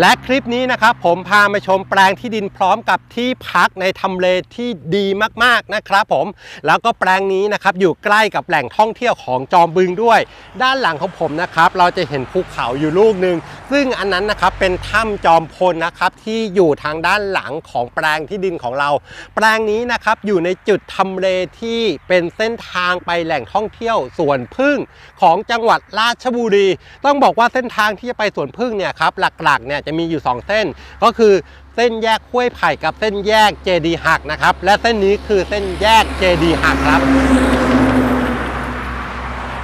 และคลิปนี้นะครับผมพามาชมแปลงที่ดินพร้อมกับที่พักในทำเลที่ดีมากๆนะครับผมแล้วก็แปลงนี้นะครับอยู่ใกล้กับแหล่งท่องเที่ยวของจอมบึงด้วย ด้านหลังของผมนะครับเราจะเห็นภูเขาอยู่ลูกหนึ่งซึ่งอันนั้นนะครับเป็นถ้ำจอมพลนะครับที่อยู่ทางด้านหลังของแปลงที่ดินของเรา แปลงนี้นะครับอยู่ในจุดทำเลที่เป็นเส้นทางไปแหล่งท่องเที่ยวสวนพึ่งของจังหวัดราชบุรี ต้องบอกว่าเส้นทางที่จะไปสวนพึ่งเนี่ยครับหลักๆเนี่ยจะมีอยู่ 2 เส้น ก็คือเส้นแยกห้วยไผ่กับเส้นแยกเจดีหักนะครับ และเส้นนี้คือเส้นแยกเจดีหักครับ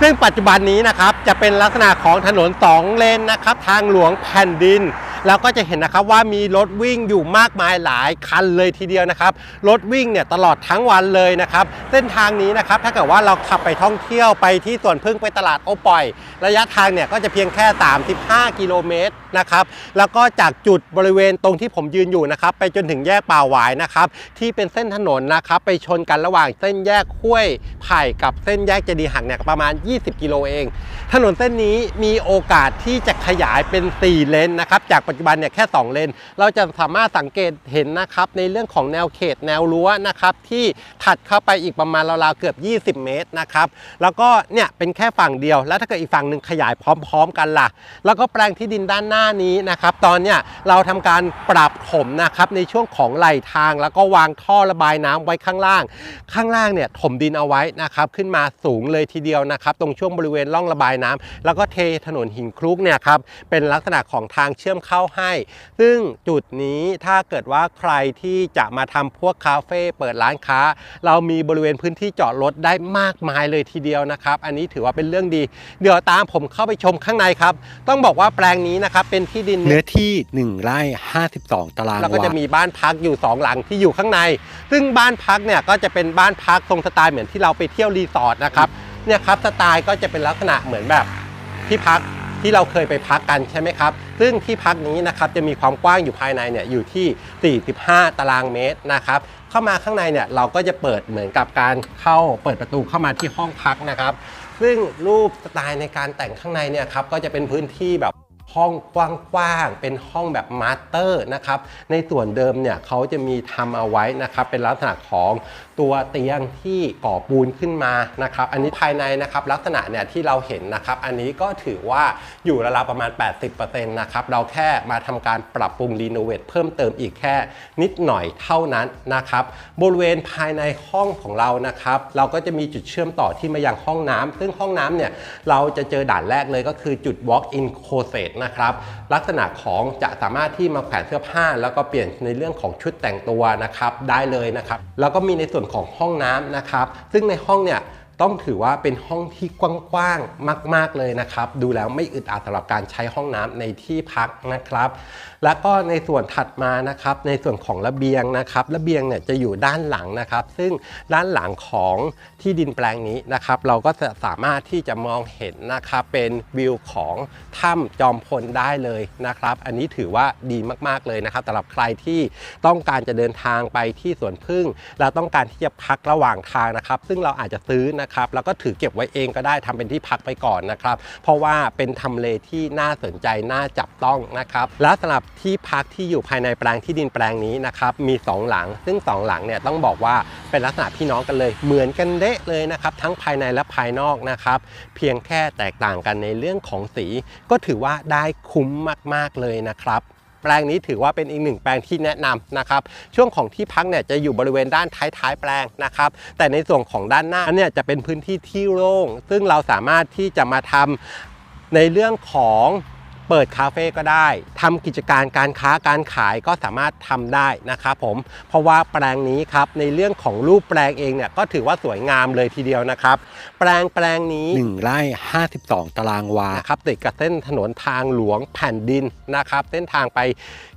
ซึ่งปัจจุบันนี้นะครับจะเป็นลักษณะของถนน 2 เลนนะครับ ทางหลวงแผ่นดินแล้วก็จะเห็นนะครับว่ามีรถวิ่งอยู่มากมายหลายคันเลยทีเดียวนะครับ รถวิ่งเนี่ยตลอดทั้งวันเลยนะครับ เส้นทางนี้นะครับถ้าเกิดว่าเราขับไปท่องเที่ยวไปที่สวนพึ่งไปตลาดโอปอย ระยะทางเนี่ยก็จะเพียงแค่ 35 กิโลเมตร นะครับแล้วก็จากจุดบริเวณตรงที่ผมยืนอยู่นะครับไปจนถึงแยกป่าหวายนะครับที่เป็นเส้นถนนนะครับไปชนกันระหว่างเส้นแยกห้วยไผ่กับเส้นแยกเจดีหักเนี่ยประมาณ 20 กิโลเอง ถนนเส้นนี้มีโอกาสที่จะขยายเป็น 4 เลนนะครับจากปัจจุบันเนี่ยแค่ 2 เลน เราจะสามารถสังเกตเห็นนะครับในเรื่องของแนวเขตแนวรั้วนะครับที่ถัดเข้าไปอีกประมาณราวๆเกือบ 20 เมตรนะครับแล้วก็เนี่ยเป็นแค่ฝั่งเดียว แล้วถ้าเกิดอีกฝั่งหนึ่งขยายพร้อม ๆ กันล่ะ แล้วก็แปลงที่ดินด้านหน้านี้นะครับ ตอนเนี้ยเราทำการปรับถมนะครับในช่วงของไหลทาง แล้วก็วางท่อระบายน้ำไว้ข้างล่าง ข้างล่างเนี่ยถมดินเอาไว้นะครับขึ้นมาสูงเลยทีเดียวนะครับ ตรงช่วงบริเวณร่องระบายน้ำแล้วก็เทถนนหินคลุกเนี่ยครับเป็นลักษณะของทางเชื่อมเข้าให้ ซึ่งจุดนี้ถ้าเกิดว่าใครที่จะมาทำพวกคาเฟ่เปิดร้านค้า เรามีบริเวณพื้นที่จอดรถได้มากมายเลยทีเดียวนะครับ อันนี้ถือว่าเป็นเรื่องดี เดี๋ยวตามผมเข้าไปชมข้างในครับ ต้องบอกว่าแปลงนี้นะครับเป็นที่ดินเนื้อที่ 1ไร่52 ตารางแล้วก็วาจะมีบ้านพักอยู่ 2 หลังที่อยู่ข้างใน ซึ่งบ้านพักเนี่ยก็จะเป็นบ้านพักทรงสไตล์เหมือนที่เราไปเที่ยวรีสอร์ทนะครับเนี่ยครับสไตล์ก็จะเป็นลักษณะเหมือนแบบที่พักที่เราเคยไปพักกันใช่ไหมครับ ซึ่งที่พักนี้นะครับจะมีความกว้างอยู่ภายในเนี่ยอยู่ที่ 45 ตารางเมตรนะครับ เข้ามาข้างในเนี่ยเราก็จะเปิดเหมือนกับการเข้าเปิดประตูเข้ามาที่ห้องพักนะครับ ซึ่งรูปสไตล์ในการแต่งข้างในเนี่ยครับก็จะเป็นพื้นที่แบบ ห้องกว้างๆ เป็นห้องแบบมาสเตอร์นะครับ ในส่วนเดิมเนี่ยเขาจะมีทำเอาไว้นะครับ เป็นลักษณะของตัวเตียงที่ก่อปูนขึ้นมานะครับ อันนี้ภายในนะครับลักษณะเนี่ยที่เราเห็นนะครับ อันนี้ก็ถือว่าอยู่ราวๆประมาณ 80%นะครับ เราแค่มาทำการปรับปรุงรีโนเวทเพิ่มเติมอีกแค่นิดหน่อยเท่านั้นนะครับ บริเวณภายในห้องของเรานะครับ เราก็จะมีจุดเชื่อมต่อที่มายังห้องน้ำซึ่งห้องน้ำเนี่ยเราจะเจอด่านแรกเลยก็คือจุด walk in closet นะครับลักษณะของจะสามารถที่มาแขวนเสื้อผ้า แล้วก็เปลี่ยนในเรื่องของชุดแต่งตัวนะครับได้เลยนะครับแล้วก็มีในส่วนของห้องน้ำนะครับซึ่งในห้องเนี่ย ต้องถือว่าเป็นห้องที่กว้างๆมาก ๆเลยนะครับ ดูแล้วไม่อึดอัดสำหรับการใช้ห้องน้ำในที่พักนะครับ แล้วก็ในส่วนถัดมานะครับ ในส่วนของระเบียงนะครับระเบียงเนี่ยจะอยู่ด้านหลังนะครับ ซึ่งด้านหลังของที่ดินแปลงนี้นะครับ เราก็จะสามารถที่จะมองเห็นนะครับเป็นวิวของถ้ำจอมพลได้เลยนะครับ อันนี้ถือว่าดีมากๆเลยนะครับสำหรับใครที่ต้องการจะเดินทางไปที่สวนพึ่งแล้วต้องการที่จะพักระหว่างทางนะครับ ซึ่งเราอาจจะซื้อนะครับแล้วก็ถือเก็บไว้เองก็ได้ทำเป็นที่พักไปก่อนนะครับ เพราะว่าเป็นทำเลที่น่าสนใจน่าจับต้องนะครับ และสำหรับที่พักที่อยู่ภายในแปลงที่ดินแปลงนี้นะครับมี 2 หลัง ซึ่ง 2 หลังเนี่ยต้องบอกว่าเป็นลักษณะพี่น้องกันเลย เหมือนกันเดะเลยนะครับทั้งภายในและภายนอกนะครับ เพียงแค่แตกต่างกันในเรื่องของสี ก็ถือว่าได้คุ้มมาก ๆเลยนะครับ แปลงนี้ถือว่าเป็นอีกหนึ่งแปลงที่แนะนำนะครับช่วงของที่พักเนี่ยจะอยู่บริเวณด้านท้ายๆแปลงนะครับแต่ในส่วนของด้านหน้าเนี่ยจะเป็นพื้นที่ที่โล่ง ซึ่งเราสามารถที่จะมาทำในเรื่องของ เปิดคาเฟ่ก็ได้ทำกิจการการค้าการขายก็สามารถทำได้นะครับผมเพราะว่าแปลงนี้ครับในเรื่องของรูปแปลงเองเนี่ยก็ถือว่าสวยงามเลยทีเดียวนะครับ แปลงแปลงนี้ 1 ไร่ 52 ตารางวานะครับติดกับเส้นถนนทางหลวงแผ่นดินนะครับเส้นทางไป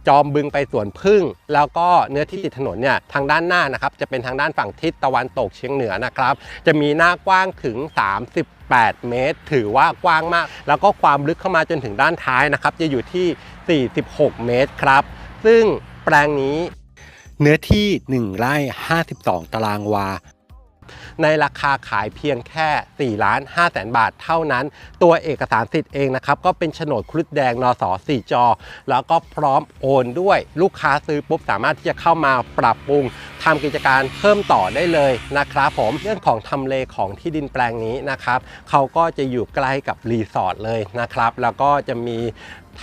จอมบึงไปสวนพึ่ง แล้วก็เนื้อที่ติดถนนเนี่ยทางด้านหน้านะครับจะเป็นทางด้านฝั่งทิศตะวันตกเฉียงเหนือนะครับ จะมีหน้ากว้างถึง8 เมตร ถือว่ากว้างมาก แล้วก็ความลึกเข้ามาจนถึงด้านท้ายนะครับ จะอยู่ที่ 46 เมตรครับ ซึ่งแปลงนี้เนื้อที่ 1 ไร่ 52 ตารางวา ในราคาขายเพียงแค่4ล้าน5แสนบาทเท่านั้น ตัวเอกสารสิทธิ์เองนะครับ ก็เป็นโฉนดครุฑแดงนส4จอ แล้วก็พร้อมโอนด้วย ลูกค้าซื้อปุ๊บสามารถที่จะเข้ามาปรับปรุง ทำกิจการเพิ่มต่อได้เลยนะครับผมเรื่องของทำเลของที่ดินแปลงนี้นะครับเขาก็จะอยู่ใกล้กับรีสอร์ทเลยนะครับ แล้วก็จะมี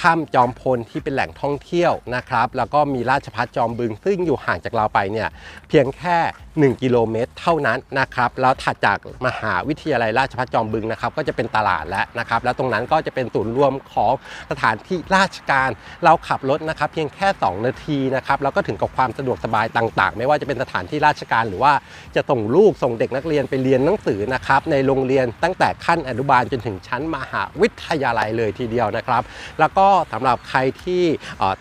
ถ้ำจอมพลที่เป็นแหล่งท่องเที่ยวนะครับ แล้วก็มีราชพัฒจอมบึง ซึ่งอยู่ห่างจากเราไปเนี่ยเพียงแค่ 1 กิโลเมตรเท่านั้นนะครับ แล้วถัดจากมหาวิทยาลัยราชพัฒจอมบึงนะครับ ก็จะเป็นตลาดแล้วนะครับ แล้วตรงนั้นก็จะเป็นศูนย์รวมของสถานที่ราชการ เราขับรถนะครับ เพียงแค่ 2 นาทีนะครับ แล้วก็ถึงกับความสะดวกสบายต่าง ๆ ไม่ว่าจะเป็นสถานที่ราชการหรือว่าจะส่งลูกส่งเด็กนักเรียนไปเรียนหนังสือนะครับในโรงเรียนตั้งแต่ขั้นอนุบาลจนถึงชั้นมหาวิทยาลัยเลยทีเดียวนะครับ แล้วก็สำหรับใครที่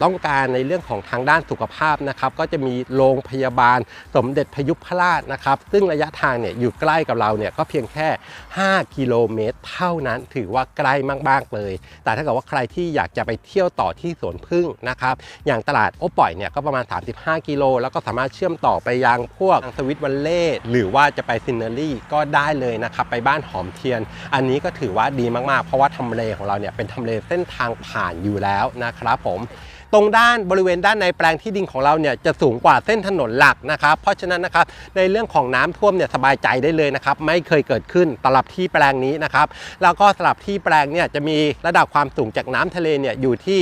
ต้องการในเรื่องของทางด้านสุขภาพนะครับก็จะมีโรงพยาบาลสมเด็จพยุพราชนะครับ ซึ่งระยะทางเนี่ยอยู่ใกล้กับเราเนี่ยก็เพียงแค่ 5 กิโลเมตร เท่านั้นถือว่าใกล้มากๆเลย แต่ถ้าเกิดว่าใครที่อยากจะไปเที่ยวต่อที่สวนพึ่งนะครับ อย่างตลาดโอป่อยเนี่ยก็ประมาณ 35 กิโล แล้วก็สามารถเชื่อมต่อไปยังพวกสวิตวันเล่หรือว่าจะไปซินเนอรี่ก็ได้เลยนะครับ ไปบ้านหอมเทียน อันนี้ก็ถือว่าดีมากๆ เพราะว่าทำเลของเราเนี่ยเป็นทำเลเส้นทางผ่านอยู่แล้วนะครับผม ตรงด้านบริเวณด้านในแปลงที่ดินของเราเนี่ยจะสูงกว่าเส้นถนนหลักนะครับ เพราะฉะนั้นนะครับในเรื่องของน้ำท่วมเนี่ยสบายใจได้เลยนะครับไม่เคยเกิดขึ้นสำหรับที่แปลงนี้นะครับแล้วก็สำหรับที่แปลงเนี่ยจะมีระดับความสูงจากน้ำทะเลเนี่ยอยู่ที่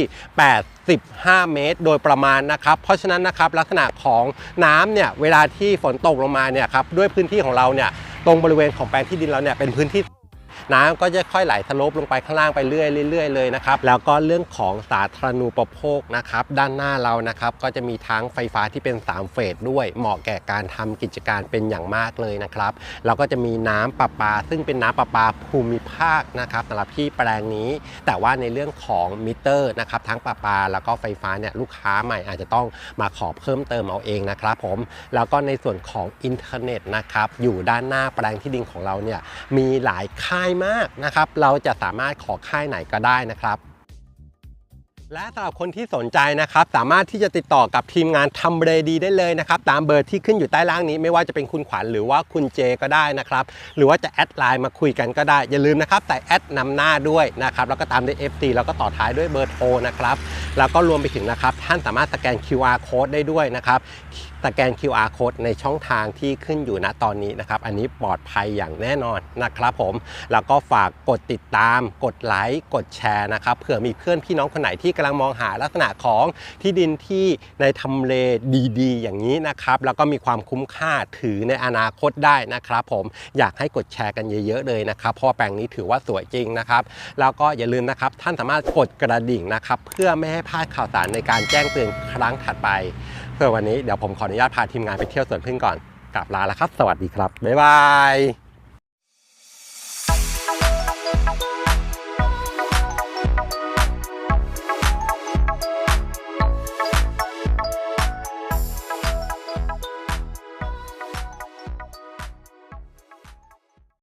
85เมตร โดยประมาณนะครับ เพราะฉะนั้นนะครับลักษณะของน้ำเนี่ยเวลาที่ฝนตกลงมาเนี่ยครับด้วยพื้นที่ของเราเนี่ยตรงบริเวณของแปลงที่ดินเราเนี่ยเป็นพื้นที่ น้ำก็จะค่อยไหลสโลปลงไปข้างล่างไปเรื่อยๆเรื่อยเลยนะครับแล้วก็เรื่องของสาธารณูปโภคนะครับด้านหน้าเรานะครับก็จะมีทั้งไฟฟ้าที่เป็น 3 เฟสด้วย เหมาะแก่การทำกิจการเป็นอย่างมากเลยนะครับแล้วก็จะมีน้ำประปา ซึ่งเป็นน้ำประปาภูมิภาคนะครับสำหรับที่แปลงนี้ แต่ว่าในเรื่องของมิเตอร์นะครับทั้งประปาแล้วก็ไฟฟ้าเนี่ยลูกค้าใหม่อาจจะต้องมาขอเพิ่มเติมเอาเองนะครับผมแล้วก็ในส่วนของอินเทอร์เน็ตนะครับอยู่ด้านหน้าแปลงที่ดินของเราเนี่ยมีหลายค่ายมากนะครับ เราจะสามารถขอค่ายไหนก็ได้นะครับ และสำหรับคนที่สนใจนะครับ สามารถที่จะติดต่อกับทีมงานทำเรดีได้เลยนะครับ ตามเบอร์ที่ขึ้นอยู่ใต้ล่างนี้ ไม่ว่าจะเป็นคุณขวัญหรือว่าคุณเจก็ได้นะครับ หรือว่าจะแอดไลน์มาคุยกันก็ได้ อย่าลืมนะครับแต่แอดนำหน้าด้วยนะครับ แล้วก็ตามด้วย FT แล้วก็ต่อท้ายด้วยเบอร์โทรนะครับ แล้วก็รวมไปถึงนะครับ ท่านสามารถสแกน QR code ได้ด้วยนะครับ สแกน QR code ในช่องทางที่ขึ้นอยู่ณตอนนี้นะครับ อันนี้ปลอดภัยอย่างแน่นอนนะครับผม แล้วก็ฝากกดติดตาม กดไลค์ กดแชร์นะครับ เผื่อมีเพื่อนพี่น้องคนไหนที่กำลังมองหาลักษณะของที่ดินที่ในทำเลดีๆ อย่างนี้นะครับ แล้วก็มีความคุ้มค่าถือในอนาคตได้นะครับผม อยากให้กดแชร์กันเยอะๆเลยนะครับ เพราะแปลงนี้ถือว่าสวยจริงนะครับ แล้วก็อย่าลืมนะครับ ท่านสามารถกดกระดิ่งนะครับ เพื่อไม่ให้พลาดข่าวสารในการแจ้งเตือนครั้งถัดไป ส่วนวันนี้เดี๋ยวผมขออนุญาตพาทีมงานไปเที่ยวสวนพึ่งก่อนกลับลาแล้วครับ สวัสดีครับ บ๊ายบาย